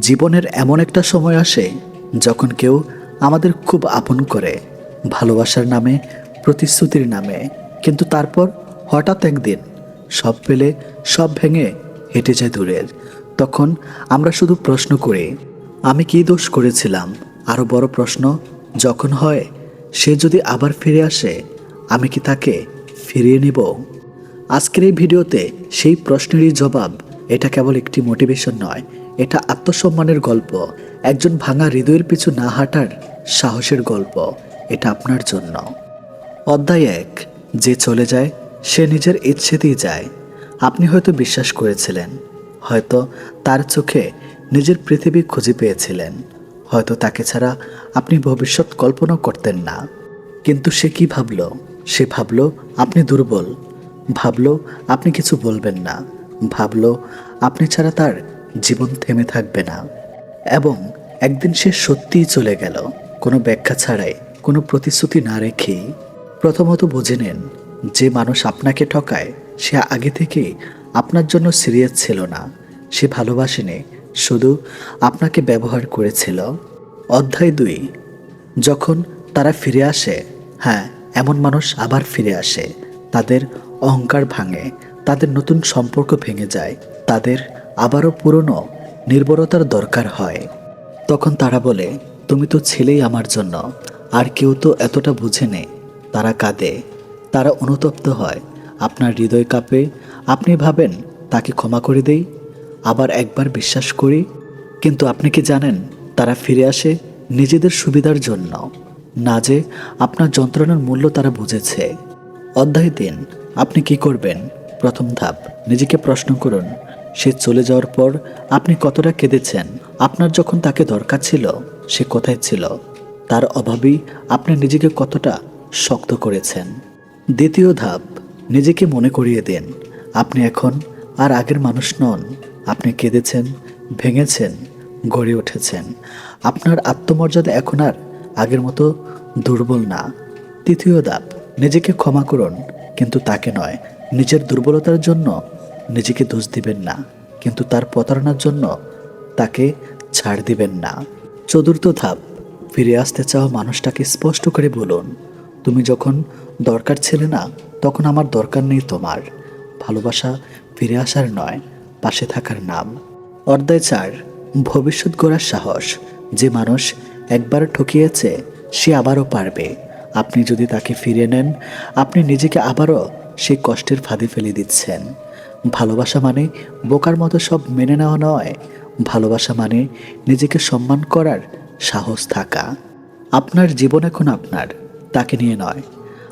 জীবনের এমন একটা সময় আসে যখন কেউ আমাদের খুব আপন করে, ভালোবাসার নামে, প্রতিশ্রুতির নামে। কিন্তু তারপর হঠাৎ একদিন সব পেলে, সব ভেঙে হেঁটে যায় দূরের। তখন আমরা শুধু প্রশ্ন করি, আমি কী দোষ করেছিলাম? আরও বড় প্রশ্ন, যখন হয় সে যদি আবার ফিরে আসে, আমি কি তাকে ফিরিয়ে নিব? আজকের এই ভিডিওতে সেই প্রশ্নেরই জবাব, এটা কেবল একটি মোটিভেশন নয় এটা আত্মসম্মানের গল্প। একজন ভাঙা হৃদয়ের পিছু না হাঁটার সাহসের গল্প। এটা আপনার জন্য। অধ্যায় এক, যে চলে যায়, সে নিজের ইচ্ছেতেই যায়। আপনি হয়তো বিশ্বাস করেছিলেন, হয়তো তার চোখে নিজের পৃথিবী খুঁজে পেয়েছিলেন, হয়তো তাকে ছাড়া আপনি ভবিষ্যৎ কল্পনা করতেন না। কিন্তু সে কি ভাবল? সে ভাবল, আপনি দুর্বল। ভাবল, আপনি কিছু বলবেন না। ভাবল, আপনি ছাড়া তার জীবন থেমে থাকবে না। এবং একদিন সে সত্যিই চলে গেল। কোনো ব্যাখ্যা ছাড়াই, কোনো প্রতিশ্রুতি না রেখেই প্রথমত বুঝে নেন, যে মানুষ আপনাকে ঠকায়, সে আগে থেকেই আপনার জন্য সিরিয়াস ছিল না। সে ভালোবাসেনি, শুধু আপনাকে ব্যবহার করেছিল। অধ্যায় দুই, যখন তারা ফিরে আসে হ্যাঁ এমন মানুষ আবার ফিরে আসে। তাদের অহংকার ভাঙে, তাদের নতুন সম্পর্ক ভেঙে যায়, তাদের আবারও পুরনো নির্ভরতার দরকার হয়। তখন তারা বলে, তুমি তো ছেলেই আমার জন্য, আর কেউ তো এতটা বুঝে তারা কাঁদে। তারা অনুতপ্ত হয়, আপনার হৃদয় কাঁপে, আপনি ভাবেন, তাকে ক্ষমা করে দেই? আবার একবার বিশ্বাস করি? কিন্তু আপনি কি জানেন, তারা ফিরে আসে নিজেদের সুবিধার জন্য। না যে, আপনার যন্ত্রণার মূল্য তারা বুঝেছে। অধ্যায় দিন আপনি কি করবেন? প্রথম ধাপ, নিজেকে প্রশ্ন করুন। সে চলে যাওয়ার পর আপনি কতটা কেঁদেছেন? আপনার যখন তাকে দরকার ছিল, সে কোথায় ছিল? তার অভাবেই আপনি নিজেকে কতটা শক্ত করেছেন? দ্বিতীয় ধাপ, নিজেকে মনে করিয়ে দিন। আপনি এখন আর আগের মানুষ নন। আপনি কেঁদেছেন, ভেঙেছেন, গড়ে উঠেছেন। আপনার আত্মমর্যাদা এখন আর আগের মতো দুর্বল না। তৃতীয় ধাপ, নিজেকে ক্ষমা করুন। কিন্তু তাকে নয়, নিজের দুর্বলতার জন্য নিজেকে দোষ দিবেন না। কিন্তু তার প্রতারণার জন্য তাকে ছাড় দিবেন না। চতুর্থ ধাপ, ফিরে আসতে চাওয়া মানুষটাকে স্পষ্ট করে বলুন, তুমি যখন দরকার ছিলে না, তখন আমার দরকার নেই তোমার। ভালোবাসা ফিরে আসার নয়, পাশে থাকার নাম। অর্ধায় চার, ভবিষ্যৎ গড়ার সাহস। যে মানুষ একবার ঠকিয়েছে, সে আবারও পারবে। আপনি যদি তাকে ফিরিয়ে নেন, আপনি নিজেকে আবারও সেই কষ্টের ফাঁদে ফেলে দিচ্ছেন। ভালোবাসা মানে বোকার মতো সব মেনে নেওয়া নয়। ভালোবাসা মানে নিজেকে সম্মান করার সাহস থাকা। আপনার জীবন এখন আপনার, তাকে নিয়ে নয়।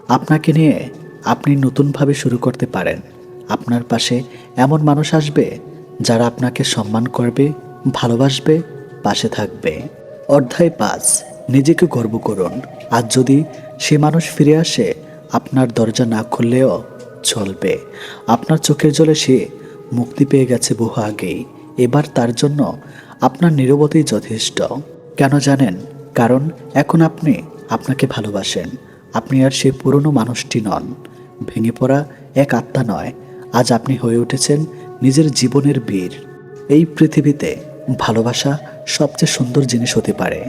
আপনাকে নিয়ে আপনি নতুনভাবে শুরু করতে পারেন। আপনার পাশে এমন মানুষ আসবে যারা আপনাকে সম্মান করবে, ভালোবাসবে, পাশে থাকবে। অধ্যায় পাঁচ, নিজেকে গর্ব করুন। আর যদি সে মানুষ ফিরে আসে, আপনার দরজা না খুললেও চলবে। আপনার চোখের জলে সে মুক্তি পেয়ে গেছে বহু আগেই। এবার তার জন্য আপনার নীরবতাই যথেষ্ট। কেন জানেন? কারণ এখন আপনি আপনাকে ভালোবাসেন। আপনি আর সেই পুরনো মানুষটি নন। ভেঙে পড়া এক আত্মা নয়। আজ আপনি হয়ে উঠেছেন নিজের জীবনের বীর। এই পৃথিবীতে ভালোবাসা সবচেয়ে সুন্দর জিনিস হতে পারে।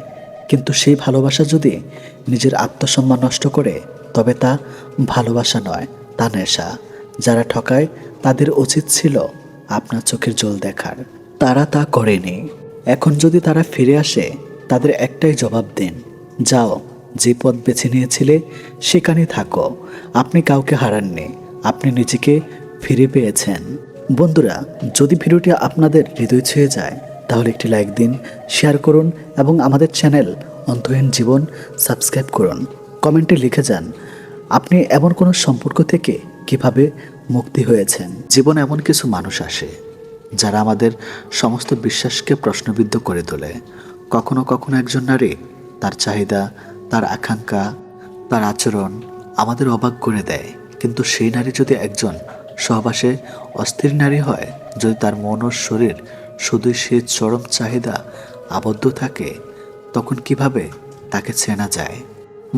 কিন্তু সেই ভালোবাসা যদি নিজের আত্মসম্মান নষ্ট করে, তবে তা ভালোবাসা নয়। তা নেশা যারা ঠকায় তাদের উচিত ছিল আপনার চোখের জল দেখার। তারা তা করেনি। এখন যদি তারা ফিরে আসে, তাদের একটাই জবাব দিন। যাও, যে পথ বেছে নিয়েছিলে, সেখানে থাকো। আপনি কাউকে হারাননি, আপনি নিজেকে ফিরে পেয়েছেন। বন্ধুরা, যদি ভিডিওটি আপনাদের হৃদয় ছুঁয়ে যায়, তাহলে একটি লাইক দিন, শেয়ার করুন এবং আমাদের চ্যানেল অন্তহীন জীবন সাবস্ক্রাইব করুন। কমেন্টে লিখে যান আপনি এমন কোনো সম্পর্ক থেকে কীভাবে মুক্তি হয়েছেন? জীবন এমন কিছু মানুষ আসে যারা আমাদের সমস্ত বিশ্বাসকে প্রশ্নবিদ্ধ করে তোলে। কখনো কখনো একজন নারী তার চাহিদা, তার আকাঙ্ক্ষা, তার আচরণ আমাদের অবাক করে দেয়। কিন্তু সেই নারী যদি একজন সহবাসে অস্থির নারী হয়, যদি তার মন ও শরীর শুধু সে চরম চাহিদা আবদ্ধ থাকে, তখন কীভাবে তাকে চেনা যায়?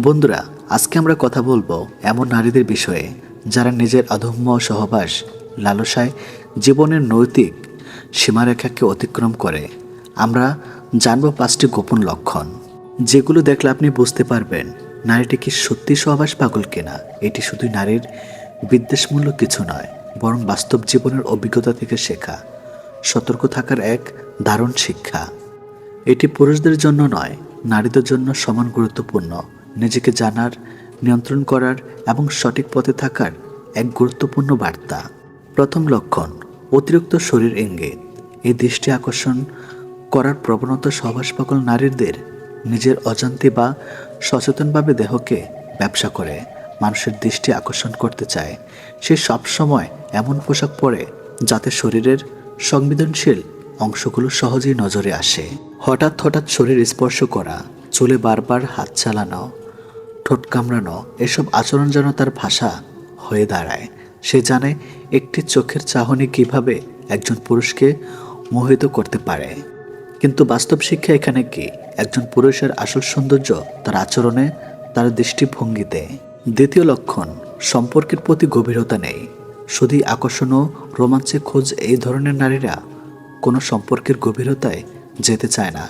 বন্ধুরা, আজকে আমরা কথা বলব এমন নারীদের বিষয়ে যারা নিজের অধম্য সহবাস, লালসায় জীবনের নৈতিক সীমারেখাকে অতিক্রম করে। আমরা জানব পাঁচটি গোপন লক্ষণ, যেগুলো দেখলে আপনি বুঝতে পারবেন নারীটি কি সত্যি সহবাস পাগল কিনা। এটি শুধু নারীর বিদ্বেষমূলক কিছু নয়, বরং বাস্তব জীবনের অভিজ্ঞতা থেকে শেখা। সতর্ক থাকার এক দারুণ শিক্ষা। এটি পুরুষদের জন্য নয়, নারীদের জন্য সমান গুরুত্বপূর্ণ। নিজেকে জানার, নিয়ন্ত্রণ করার এবং সঠিক পথে থাকার এক গুরুত্বপূর্ণ বার্তা। প্রথম লক্ষণ, অতিরিক্ত শরীর ইঙ্গিত। এই দৃষ্টি আকর্ষণ করার প্রবণতা সহবাস পাগল নারীদের নিজের অজান্তে বা সচেতনভাবে দেহকে ব্যবসা করে, মানুষের দৃষ্টি আকর্ষণ করতে চায়। সে সবসময় এমন পোশাক পরে যাতে শরীরের সংবেদনশীল অংশগুলো সহজেই নজরে আসে। হঠাৎ হঠাৎ শরীর স্পর্শ করা, চুলে বারবার হাত চালানো ঠোঁট কামড়ানো এসব আচরণ যেন তার ভাষা হয়ে দাঁড়ায়। সে জানে একটি চোখের চাহনি কীভাবে একজন পুরুষকে মোহিত করতে পারে। কিন্তু বাস্তব শিক্ষা এখানে কি? একজন পুরুষের আসল সৌন্দর্য তার আচরণে, তার দৃষ্টিভঙ্গিতে। দ্বিতীয় লক্ষণ, সম্পর্কের প্রতি গভীরতা নেই। শুধুই আকর্ষণ ও রোমাঞ্চে খোঁজ এই ধরনের নারীরা কোনো সম্পর্কের গভীরতায় যেতে চায় না।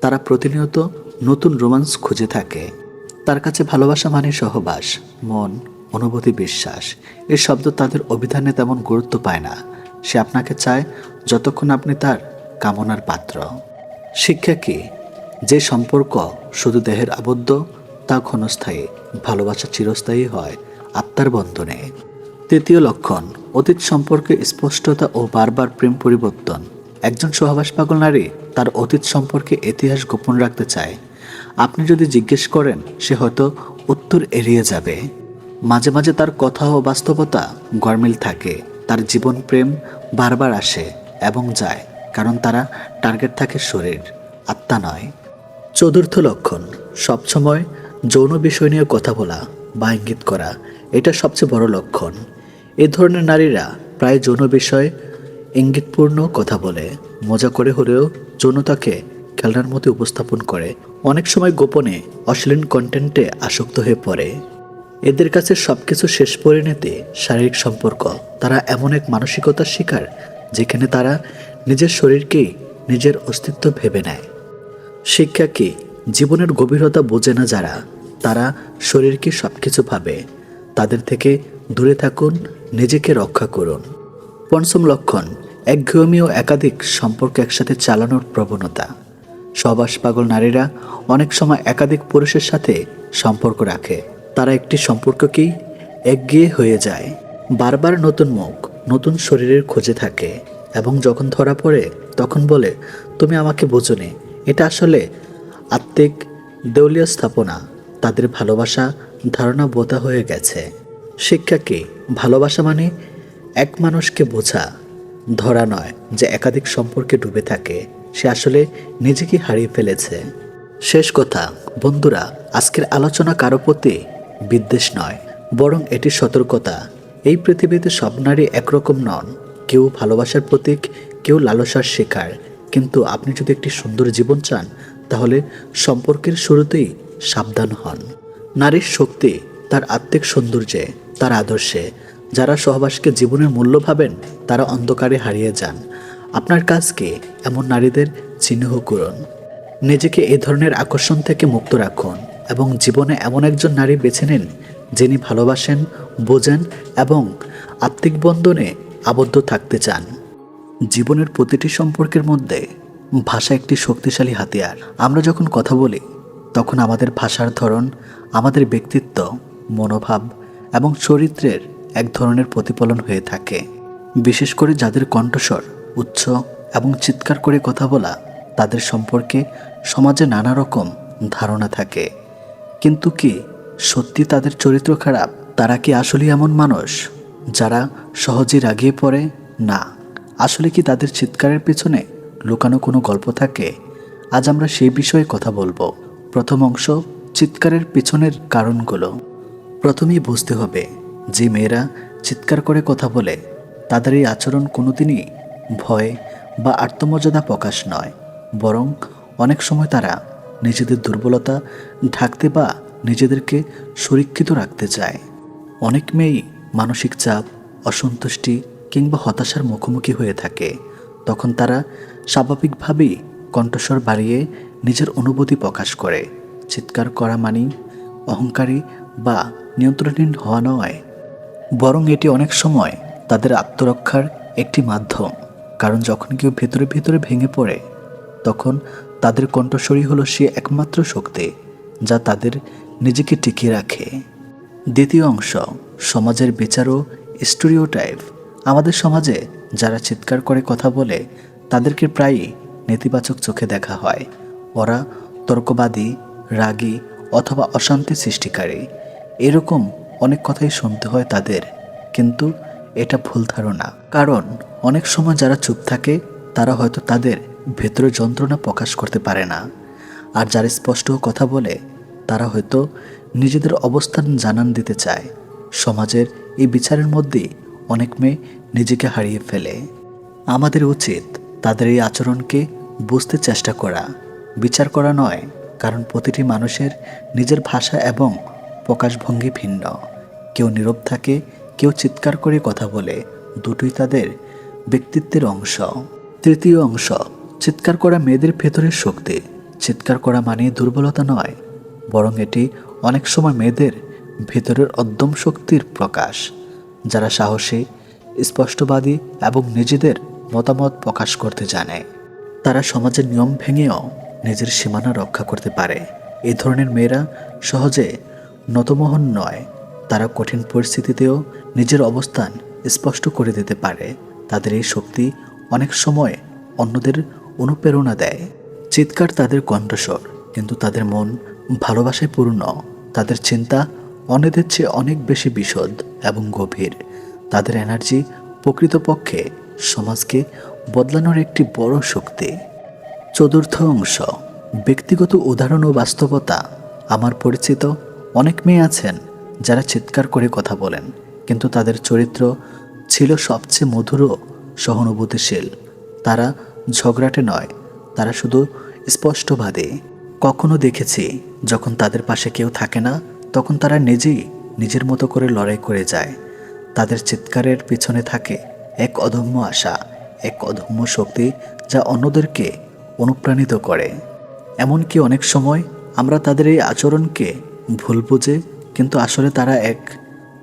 তারা প্রতিনিয়ত নতুন রোমান্স খুঁজে থাকে। তার কাছে ভালোবাসা মানে সহবাস, মন, অনুভূতি, বিশ্বাস। এই শব্দ তাদের অভিধানে তেমন গুরুত্ব পায় না। সে আপনাকে চায় যতক্ষণ আপনি তার কামনার পাত্র। শিক্ষা কি? যে সম্পর্ক শুধু দেহের আবদ্ধ, তা ক্ষণস্থায়ী, ভালোবাসা চিরস্থায়ী হয় আত্মার বন্ধনে। তৃতীয় লক্ষণ, অতীত সম্পর্কে স্পষ্টতা ও বারবার প্রেম পরিবর্তন। একজন সহবাস পাগল নারী তার অতীত সম্পর্কে ইতিহাস গোপন রাখতে চায়। আপনি যদি জিজ্ঞেস করেন, সে হয়তো উত্তর এড়িয়ে যাবে। মাঝে মাঝে তার কথা ও বাস্তবতা গরমিল থাকে, তার জীবন প্রেম বারবার আসে এবং যায়, কারণ তারা টার্গেট থাকে শরীর, আত্মা নয়। চতুর্থ লক্ষণ, সবসময় যৌন বিষয় নিয়ে কথা বলা বা ইঙ্গিত করা, এটা সবচেয়ে বড় লক্ষণ। এ ধরনের নারীরা প্রায় যৌন বিষয় ইঙ্গিতপূর্ণ কথা বলে। মজা করে হলেও যৌনতাকে খেলনার মতো উপস্থাপন করে, অনেক সময় গোপনে অশ্লীল কন্টেন্টে আসক্ত হয়ে পড়ে। এদের কাছে সবকিছু শেষ পরিণতি শারীরিক সম্পর্ক। তারা এমন এক মানসিকতার শিকার, যেখানে তারা নিজের শরীরকেই নিজের অস্তিত্ব ভেবে নেয়। শিক্ষা কি? জীবনের গভীরতা বোঝে না যারা, তারা শরীরকে সব কিছু ভাবে। তাদের থেকে দূরে থাকুন, নিজেকে রক্ষা করুন। পঞ্চম লক্ষণ, একঘেয়েমি ও একাধিক সম্পর্ক একসাথে চালানোর প্রবণতা। সবাস পাগল নারীরা অনেক সময় একাধিক পুরুষের সাথে সম্পর্ক রাখে। তারা একটি সম্পর্ককেই একগিয়ে হয়ে যায়। বারবার নতুন মুখ, নতুন শরীরের খোঁজে থাকে এবং যখন ধরা পড়ে, তখন বলে, তুমি আমাকে বোঝনি। এটা আসলে আত্মিক দেউলীয় স্থাপনা। তাদের ভালোবাসা ধারণা বোধা হয়ে গেছে। শিক্ষা কি? ভালোবাসা মানে এক মানুষকে বোঝা। ধরা নয় যে একাধিক সম্পর্কে ডুবে থাকে। সে আসলে নিজেকে হারিয়ে ফেলেছে। শেষ কথা, বন্ধুরা, আজকের আলোচনা কারও প্রতি বিদ্বেষ নয়, বরং এটি সতর্কতা। এই পৃথিবীতে সব নারী একরকম নন, কেউ ভালোবাসার প্রতীক, কেউ লালসার শিকার। কিন্তু আপনি যদি একটি সুন্দর জীবন চান, তাহলে সম্পর্কের শুরুতেই সাবধান হন। নারীর শক্তি, তার আত্মিক সৌন্দর্যে, তার আদর্শে। যারা সহবাসকে জীবনের মূল্য ভাবেন, তারা অন্ধকারে হারিয়ে যান। আপনার কাজকে এমন নারীদের চিহ্ন করুন। নিজেকে এ ধরনের আকর্ষণ থেকে মুক্ত রাখুন এবং জীবনে এমন একজন নারী বেছে নিন যিনি ভালোবাসেন, বোঝেন এবং আত্মিক বন্ধনে আবদ্ধ থাকতে চান। জীবনের প্রতিটি সম্পর্কের মধ্যে ভাষা একটি শক্তিশালী হাতিয়ার। আমরা যখন কথা বলি, তখন আমাদের ভাষার ধরন, আমাদের ব্যক্তিত্ব, মনোভাব এবং চরিত্রের এক ধরনের প্রতিফলন হয়ে থাকে। বিশেষ করে যাদের কণ্ঠস্বর উচ্চ এবং চিৎকার করে কথা বলা তাদের সম্পর্কে সমাজে নানা রকম ধারণা থাকে। কিন্তু কি সত্যি তাদের চরিত্র খারাপ? তারা কি আসলে এমন মানুষ যারা সহজে রাগিয়ে পড়ে? না। আসলে কি তাদের চিৎকারের পেছনে লুকানো কোনো গল্প থাকে? আজ আমরা সেই বিষয়ে কথা বলব। প্রথম অংশ, চিৎকারের পেছনের কারণগুলো। প্রথমেই বুঝতে হবে, যে মেয়েরা চিৎকার করে কথা বলে, তাদের এই আচরণ কোনোদিনই ভয় বা আত্মমর্যাদা প্রকাশ নয়, বরং অনেক সময় তারা নিজেদের দুর্বলতা ঢাকতে বা নিজেদেরকে সুরক্ষিত রাখতে চায়। অনেক মেয়েই মানসিক চাপ, অসন্তুষ্টি কিংবা হতাশার মুখোমুখি হয়ে থাকে। তখন তারা স্বাভাবিকভাবেই কণ্ঠস্বর বাড়িয়ে নিজের অনুভূতি প্রকাশ করে। চিৎকার করা মানি অহংকারী বা নিয়ন্ত্রণহীন হওয়া নয়, বরং এটি অনেক সময় তাদের আত্মরক্ষার একটি মাধ্যম। কারণ যখন কেউ ভেতরে ভেতরে ভেঙে পড়ে, তখন তাদের কণ্ঠস্বরই হলো সে একমাত্র শক্তি যা তাদের নিজেকে টিকিয়ে রাখে। দ্বিতীয় অংশ, সমাজের বিচার ও স্টোরিওটাইপ। আমাদের সমাজে যারা চিৎকার করে কথা বলে, তাদেরকে প্রায়ই নেতিবাচক চোখে দেখা হয়। ওরা তর্কবাদী, রাগী অথবা অশান্তি সৃষ্টিকারী। এরকম অনেক কথাই শুনতে হয় তাদের, কিন্তু এটা ভুল ধারণা। কারণ অনেক সময় যারা চুপ থাকে, তারা হয়তো তাদের ভেতরে যন্ত্রণা প্রকাশ করতে পারে না। আর যারা স্পষ্ট কথা বলে, তারা হয়তো নিজেদের অবস্থান জানান দিতে চায়। সমাজের এই বিচারের মধ্যে অনেক মেয়ে নিজেকে হারিয়ে ফেলে। আমাদের উচিত তাদের এই আচরণকে বুঝতে চেষ্টা করা। বিচার করা নয়, কারণ প্রতিটি মানুষের নিজের ভাষা এবং প্রকাশভঙ্গি ভিন্ন। কেউ নীরব থাকে কেউ চিৎকার করে কথা বলে, দুটোই তাদের ব্যক্তিত্বের অংশ। তৃতীয় অংশ, চিৎকার করা মেয়েদের ভেতরের শক্তি। চিৎকার করা মানে দুর্বলতা নয়, বরং এটি অনেক সময় মেয়েদের ভেতরের অদ্যম শক্তির প্রকাশ, যারা সাহসী, স্পষ্টবাদী এবং নিজেদের মতামত প্রকাশ করতে জানে। তারা সমাজের নিয়ম ভেঙেও নিজের সীমানা রক্ষা করতে পারে। এ ধরনের মেয়েরা সহজে নতমোহন নয় তারা কঠিন পরিস্থিতিতেও নিজের অবস্থান স্পষ্ট করে দিতে পারে। তাদের এই শক্তি অনেক সময় অন্যদের অনুপ্রেরণা দেয়। চিৎকার তাদের কণ্ঠস্বর, কিন্তু তাদের মন ভালোবাসায় পূর্ণ। তাদের চিন্তা অন্যদের চেয়ে অনেক বেশি বিশদ এবং গভীর। তাদের এনার্জি প্রকৃতপক্ষে সমাজকে বদলানোর একটি বড় শক্তি। চতুর্থ অংশ, ব্যক্তিগত উদাহরণ ও বাস্তবতা। আমার পরিচিত অনেক মেয়ে আছেন। যারা চিৎকার করে কথা বলেন, কিন্তু তাদের চরিত্র ছিল সবচেয়ে মধুর ও সহানুভূতিশীল। তারা ঝগড়াটে নয়, তারা শুধু স্পষ্টবাদী। কখনো দেখেছি, যখন তাদের পাশে কেউ থাকে না, তখন তারা নিজেই নিজের মতো করে লড়াই করে যায়। তাদের চিৎকারের পিছনে থাকে এক অদম্য আশা, এক অদম্য শক্তি যা অন্যদেরকে অনুপ্রাণিত করে। এমনকি অনেক সময় আমরা তাদের এই আচরণকে ভুল বুঝে কিন্তু আসলে তারা এক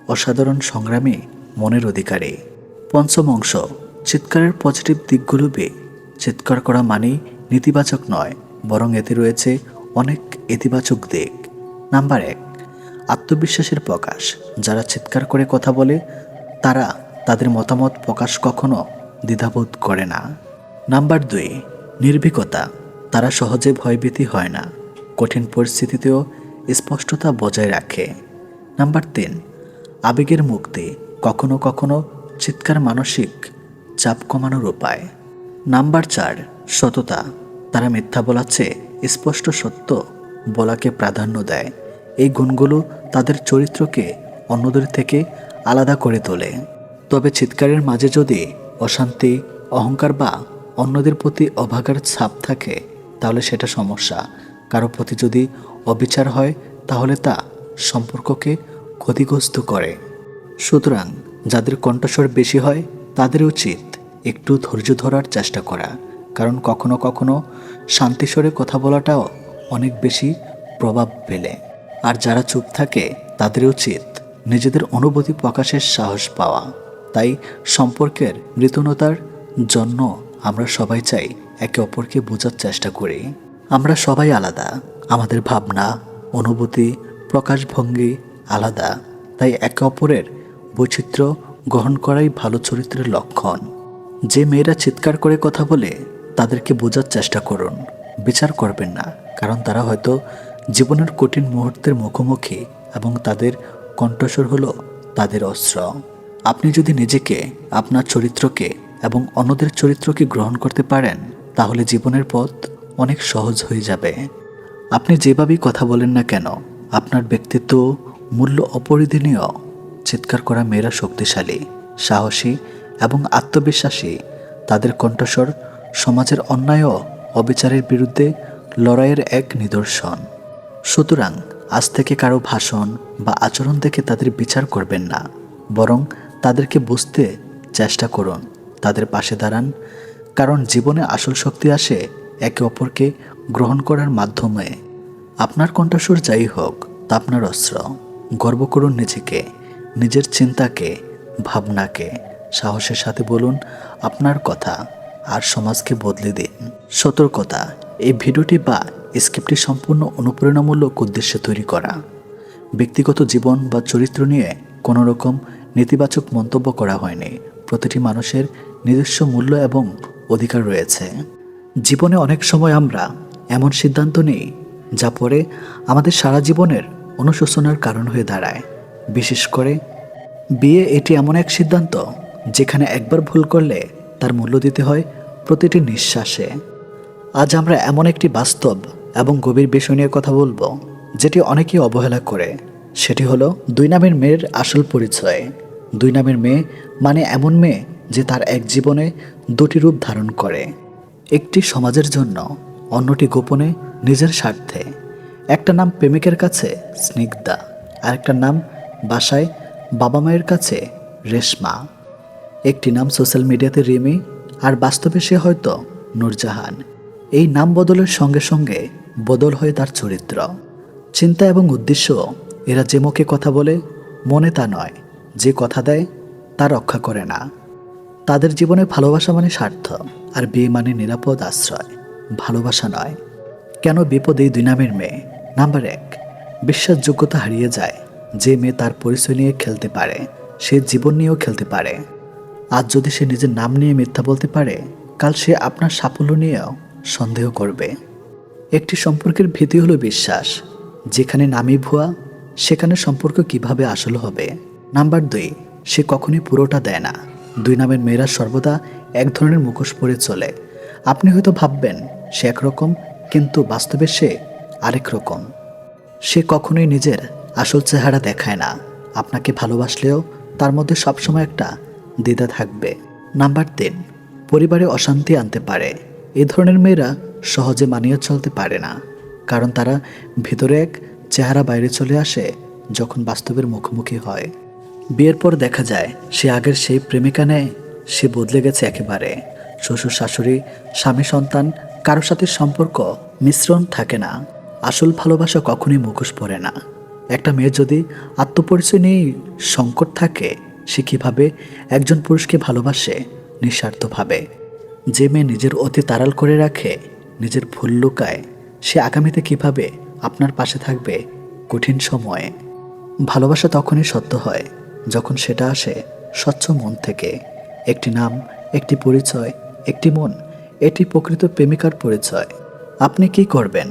অসাধারণ সংগ্রামী মনের অধিকারী। পঞ্চম অংশ, চিৎকারের পজিটিভ দিকগুলো বে, চিৎকার করা মানেই নেতিবাচক নয়, বরং এতে রয়েছে অনেক ইতিবাচক দিক। নাম্বার এক, আত্মবিশ্বাসের প্রকাশ। যারা চিৎকার করে কথা বলে, তারা তাদের মতামত প্রকাশ কখনো দ্বিধাবোধ করে না। নাম্বার দুই, নির্ভীকতা। তারা সহজে ভয়ভীতি হয় না। কঠিন পরিস্থিতিতেও স্পষ্টতা বজায় রাখে। নাম্বার তিন, আবেগের মুক্তি, কখনো কখনো চিৎকার মানসিক চাপ কমানোর উপায়। নাম্বার চার, সততা, তারা মিথ্যা বলার চেয়ে স্পষ্ট সত্য বলাকে প্রাধান্য দেয়। এই গুণগুলো তাদের চরিত্রকে অন্যদের থেকে আলাদা করে তোলে। তবে চিৎকারের মাঝে যদি অশান্তি, অহংকার বা অন্যদের প্রতি অভাগার ছাপ থাকে, তাহলে সেটা সমস্যা। কারও প্রতি যদি অবিচার হয়, তাহলে তা সম্পর্ককে ক্ষতিগ্রস্ত করে। সুতরাং যাদের কণ্ঠস্বর বেশি হয়, তাদের উচিত একটু ধৈর্য ধরার চেষ্টা করা। কারণ কখনো কখনো শান্তিস্বরে কথা বলাটাও অনেক বেশি প্রভাব ফেলে। আর যারা চুপ থাকে, তাদের উচিত নিজেদের অনুভূতি প্রকাশের সাহস পাওয়া। তাই সম্পর্কের মৃতনতার জন্য আমরা সবাই চাই একে অপরকে বোঝার চেষ্টা করি। আমরা সবাই আলাদা। আমাদের ভাবনা, অনুভূতি, প্রকাশভঙ্গি আলাদা। তাই একে অপরের বৈচিত্র্য গ্রহণ করাই ভালো চরিত্রের লক্ষণ। যে মেয়েরা চিৎকার করে কথা বলে, তাদেরকে বোঝার চেষ্টা করুন। বিচার করবেন না, কারণ তারা হয়তো জীবনের কঠিন মুহূর্তের মুখোমুখি এবং তাদের কণ্ঠস্বর হলো তাদের অস্ত্র। আপনি যদি নিজেকে, আপনার চরিত্রকে এবং অন্যদের চরিত্রকে গ্রহণ করতে পারেন, তাহলে জীবনের পথ অনেক সহজ হয়ে যাবে। আপনি যেভাবেই কথা বলেন না কেন, আপনার ব্যক্তিত্ব মূল্য অপরিধনীয়। চিৎকার করা মেয়েরা শক্তিশালী, সাহসী এবং আত্মবিশ্বাসী। তাদের কণ্ঠস্বর সমাজের অন্যায় অবিচারের বিরুদ্ধে লড়াইয়ের এক নিদর্শন। সুতরাং আজ থেকে কারও ভাষণ বা আচরণ দেখে তাদের বিচার করবেন না। বরং তাদেরকে বুঝতে চেষ্টা করুন, তাদের পাশে দাঁড়ান। কারণ জীবনে আসল শক্তি আসে একে অপরকে গ্রহণ করার মাধ্যমে আপনার কণ্ঠস্বর যাই হোক, তা আপনার অস্ত্র। গর্ব করুন নিজেকে, নিজের চিন্তাকে, ভাবনাকে। সাহসের সাথে বলুন, আপনার কথা আর সমাজকে বদলে দিন। সতর্কতা, এই ভিডিওটি বা স্ক্রিপ্টটি সম্পূর্ণ অনুপ্রেরণামূলক উদ্দেশ্যে তৈরি করা। ব্যক্তিগত জীবন বা চরিত্র নিয়ে কোনো রকম নেতিবাচক মন্তব্য করা হয়নি। প্রতিটি মানুষের নিজস্ব মূল্য এবং অধিকার রয়েছে। জীবনে অনেক সময় আমরা এমন সিদ্ধান্ত নিই যা পরে আমাদের সারা জীবনের অনুশোচনার কারণ হয়ে দাঁড়ায়। বিশেষ করে বিয়ে এটি এমন এক সিদ্ধান্ত যেখানে একবার ভুল করলে তার মূল্য দিতে হয় প্রতিটি নিঃশ্বাসে। আজ আমরা এমন একটি বাস্তব এবং গভীর বিষয় নিয়ে কথা বলব যেটি অনেকেই অবহেলা করে। সেটি হলো দুই নামের মেয়ের আসল পরিচয়। দুই নামের মেয়ে মানে এমন মেয়ে যে তার এক জীবনে দুটি রূপ ধারণ করে। একটি সমাজের জন্য, অন্যটি গোপনে নিজের স্বার্থে। একটা নাম প্রেমিকের কাছে স্নিগ্ধা, আরেকটা নাম বাসায় বাবা মায়ের কাছে রেশমা। একটি নাম সোশ্যাল মিডিয়াতে রিমি, আর বাস্তবে সে হয়তো নূরজাহান। এই নাম বদলের সঙ্গে সঙ্গে বদল হয় তার চরিত্র। চিন্তা এবং উদ্দেশ্য, এরা যে মুখে কথা বলে, মনে তা নয়। যে কথা দেয়, তা রক্ষা করে না। তাদের জীবনে ভালোবাসা মানে স্বার্থ, আর বিয়ে মানে নিরাপদ আশ্রয়। ভালোবাসা নয়। কেন বিপদ এই দুই নামের মেয়ে? নাম্বার এক, বিশ্বাসযোগ্যতা হারিয়ে যায়। যে মেয়ে তার পরিচয় নিয়ে খেলতে পারে, সে জীবন নিয়েও খেলতে পারে। আজ যদি সে নিজের নাম নিয়ে মিথ্যা বলতে পারে, কাল সে আপনার সাফল্য নিয়েও সন্দেহ করবে। একটি সম্পর্কের ভীতি হলো বিশ্বাস। যেখানে নামই ভুয়া, সেখানে সম্পর্ক কীভাবে আসল হবে? নাম্বার দুই, সে কখনই পুরোটা দেয় না। দুই নামের মেয়েরা সর্বদা এক ধরনের মুখোশ পরে চলে। আপনি হয়তো ভাববেন, সে একরকম, কিন্তু বাস্তবে সে আরেক রকম। সে কখনোই নিজের আসল চেহারা দেখায় না। আপনাকে ভালোবাসলেও তার মধ্যে সবসময় একটা দ্বিধা থাকবে। নাম্বার তিন, পরিবারে অশান্তি আনতে পারে। এ ধরনের মেয়েরা সহজে মানিয়ে চলতে পারে না। কারণ তারা ভিতরে এক চেহারা বাইরে চলে আসে, যখন বাস্তবের মুখোমুখি হয়। বিয়ের পর দেখা যায়, সে আগের সেই প্রেমিকা নেয়, সে বদলে গেছে একেবারে। শ্বশুর শাশুড়ি, স্বামী সন্তান কারও সাথে সম্পর্ক, মিশ্রণ থাকে না। আসল ভালোবাসা কখনই মুখোশ পড়ে না। একটা মেয়ে যদি আত্মপরিচয় নিয়েই সংকট থাকে, সে কীভাবে একজন পুরুষকে ভালোবাসে? নিঃস্বার্থভাবে। যে মেয়ে নিজের অতি তাড়াল করে রাখে, নিজের ভুল লুকায়, সে আগামীতে কীভাবে আপনার পাশে থাকবে? কঠিন সময়ে। ভালোবাসা তখনই সত্য হয় যখন সেটা আসে, স্বচ্ছ মন থেকে। একটি নাম, একটি পরিচয়, একটি মন, এটি প্রকৃত প্রেমিকার পরিচয়। আপনি কি করবেন?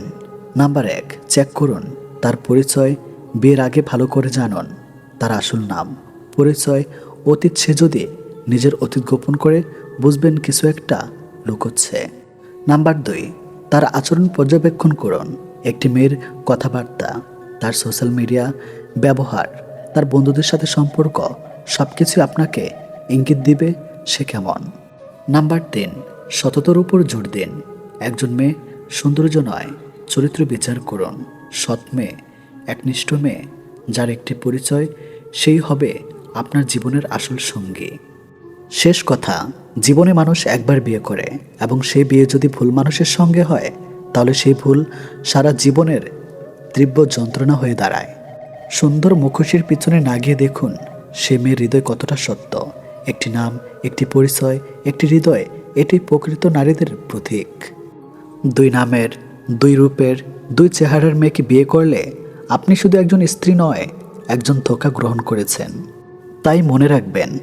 নাম্বার এক, চেক করুন। তার পরিচয় বিয়ের আগে ভালো করে জানুন। তার আসল নাম, পরিচয়, অতীত সে যদি নিজের অতীত গোপন করে বুঝবেন কিছু একটা লুকোচ্ছে। নাম্বার দুই, তার আচরণ পর্যবেক্ষণ করুন। একটি মেয়ের কথাবার্তা, তার সোশ্যাল মিডিয়া ব্যবহার তার বন্ধুদের সাথে সম্পর্ক সব কিছু আপনাকে ইঙ্গিত দিবে সে কেমন। নাম্বার তিন, সততার উপর জোর দিন। একজন মেয়ে সৌন্দর্য নয়, চরিত্র বিচার করুন। সৎ মেয়ে, একনিষ্ঠ মেয়ে, যার একটি পরিচয়, সেই হবে আপনার জীবনের আসল সঙ্গী। শেষ কথা, জীবনে মানুষ একবার বিয়ে করে এবং সেই বিয়ে যদি ভুল মানুষের সঙ্গে হয়, তাহলে সেই ভুল সারা জীবনের তীব্র যন্ত্রণা হয়ে দাঁড়ায়। সুন্দর মুখোশির পিছনে না গিয়ে দেখুন, সে মেয়ের হৃদয় কতটা সত্য। একটি নাম, একটি পরিচয়, একটি হৃদয়, এটি প্রকৃত নারীদের প্রতীক। দুই নামের, দুই রূপের, দুই চেহারার মেয়েকে বিয়ে করলে আপনি শুধু একজন স্ত্রী নয়, একজন ধোকা গ্রহণ করেছেন। তাই মনে রাখবেন,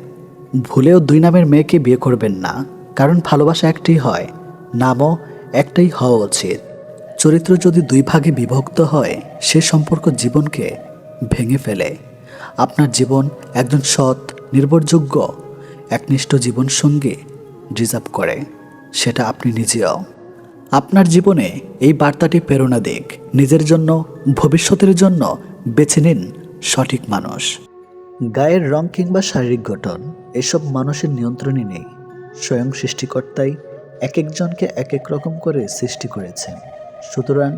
ভুলেও দুই নামের মেয়েকে বিয়ে করবেন না, কারণ ভালোবাসা একটাই হয়, নামও একটাই হওয়া উচিত। চরিত্র যদি দুই ভাগে বিভক্ত হয়, সে সম্পর্ক জীবনকে ভেঙে ফেলে। আপনার জীবন একজন সৎ, নির্ভরযোগ্য, একনিষ্ঠ জীবনসঙ্গী ডিজার্ভ করে, সেটা আপনি নিজেও। আপনার জীবনে এই বার্তাটি প্রেরণা দিক। নিজের জন্য, ভবিষ্যতের জন্য বেছে নিন সঠিক মানুষ। গায়ের রং কিংবা শারীরিক গঠন, এসব মানুষের নিয়ন্ত্রণে নেই। স্বয়ং সৃষ্টিকর্তাই এক একজনকে এক এক রকম করে সৃষ্টি করেছেন। সুতরাং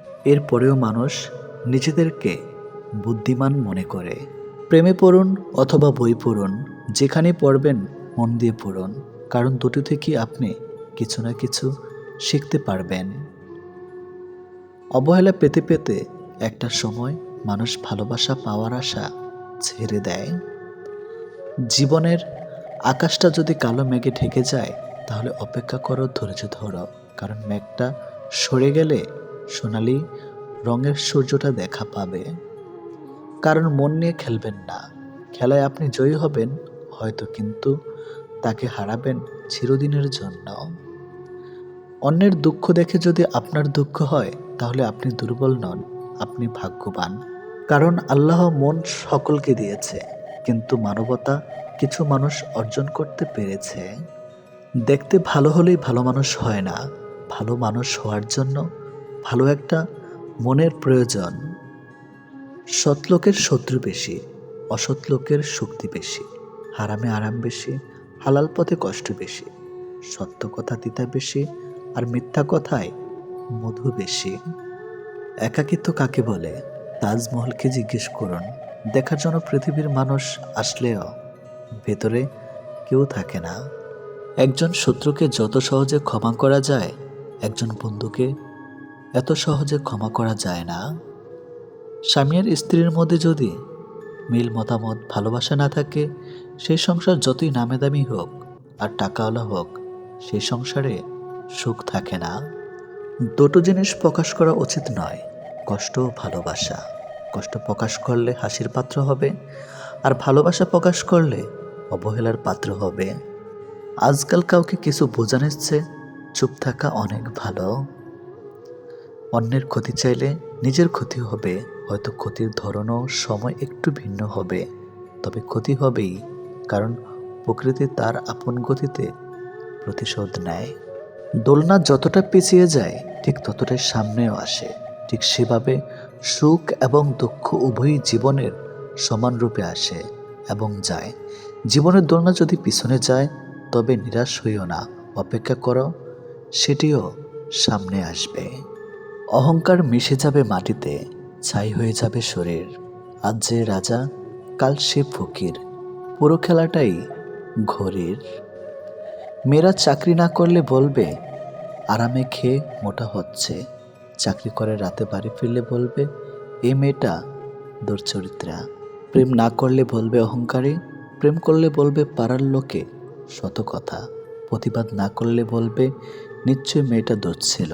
এরপরেও মানুষ নিজেদেরকে বুদ্ধিমান মনে করে। প্রেমে পড়ুন অথবা বই পড়ুন যেখানে পড়বেন মন দিয়ে পড়ুন, কারণ দুটো থেকেই আপনি কিছু না কিছু শিখতে পারবেন। অবহেলা পেতে পেতে একটা সময় মানুষ ভালোবাসা পাওয়ার আশা ছেড়ে দেয়। জীবনের আকাশটা যদি কালো মেঘে ঢেকে যায়, তাহলে অপেক্ষা করো ধৈর্য ধরো, কারণ মেঘটা সরে গেলে সোনালি, রঙের সূর্যটা দেখা পাবে। কারণ মন নিয়ে খেলবেন না। খেলায় আপনি জয়ী হবেন, হয়তো কিন্তু তাকে হারাবেন চিরদিনের জন্য। অন্যের দুঃখ দেখে যদি আপনার দুঃখ হয়, তাহলে আপনি দুর্বল নন, আপনি ভাগ্যবান। কারণ আল্লাহ মন সকলকে দিয়েছে, কিন্তু মানবতা কিছু মানুষ অর্জন করতে পেরেছে। দেখতে ভালো হলেই ভালো মানুষ হয় না, ভালো মানুষ হওয়ার জন্য ভালো একটা মনের প্রয়োজন। সৎ লোকের শত্রু বেশি অসৎ লোকের শক্তি বেশি, হারামে আরাম বেশি, হালাল পথে কষ্ট বেশি, সত্য কথা তিতা বেশি আর মিথ্যা কথায় মধু বেশি। একাকিত্ব কাকে বলে? তাজমহলকে জিজ্ঞেস করুন। দেখার জন্য পৃথিবীর মানুষ আসলেও ভেতরে কেউ থাকে না। একজন শত্রুকে যত সহজে ক্ষমা করা যায়, একজন বন্ধুকে এত সহজে ক্ষমা করা যায় না? স্বামী আর স্ত্রীর মধ্যে যদি মিল মতামত, ভালোবাসা না থাকে, সেই সংসার যতই নামে দামি হোক আর টাকাওয়ালা হোক, সেই সংসারে সুখ থাকে না? দুটো জিনিস প্রকাশ করা উচিত নয়, কষ্ট ভালোবাসা। কষ্ট প্রকাশ করলে হাসির পাত্র হবে আর ভালোবাসা প্রকাশ করলে অবহেলার পাত্র হবে। আজকাল কাউকে কিছু বোঝানোর চেয়ে চুপ থাকা অনেক ভালো। অন্যের ক্ষতি চাইলে নিজের ক্ষতি হবে। হয়তো ক্ষতির ধরনও সময় একটু ভিন্ন হবে। তবে ক্ষতি হবেই, কারণ প্রকৃতি তার আপন গতিতে প্রতিশোধ নেয়। দোলনা যতটা পিছিয়ে যায়, ঠিক ততটাই সামনেও আসে। ঠিক সেভাবে সুখ এবং দুঃখ উভয়ই জীবনের সমান রূপে আসে এবং যায়। জীবনের দোলনা যদি পিছনে যায়, তবে নিরাশ হইও না। অপেক্ষা করো, সেটিও সামনে আসবে। অহংকার মিশে যাবে মাটিতে, ছাই হয়ে যাবে শরীর। আজ যে রাজা, কাল সে ফকির। পুরো খেলাটাই ঘড়ির মেয়েরা চাকরি না করলে বলবে, আরামে খেয়ে মোটা হচ্ছে। চাকরি করে রাতে বাড়ি ফিরলে বলবে, এ মেয়েটা দুর্চরিত্রা। প্রেম না করলে বলবে অহংকারী, প্রেম করলে বলবে পাড়ার লোকে শত কথা প্রতিবাদ না করলে বলবে, নিশ্চয়ই মেয়েটা দোষ ছিল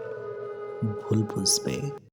ভুল বুঝবে।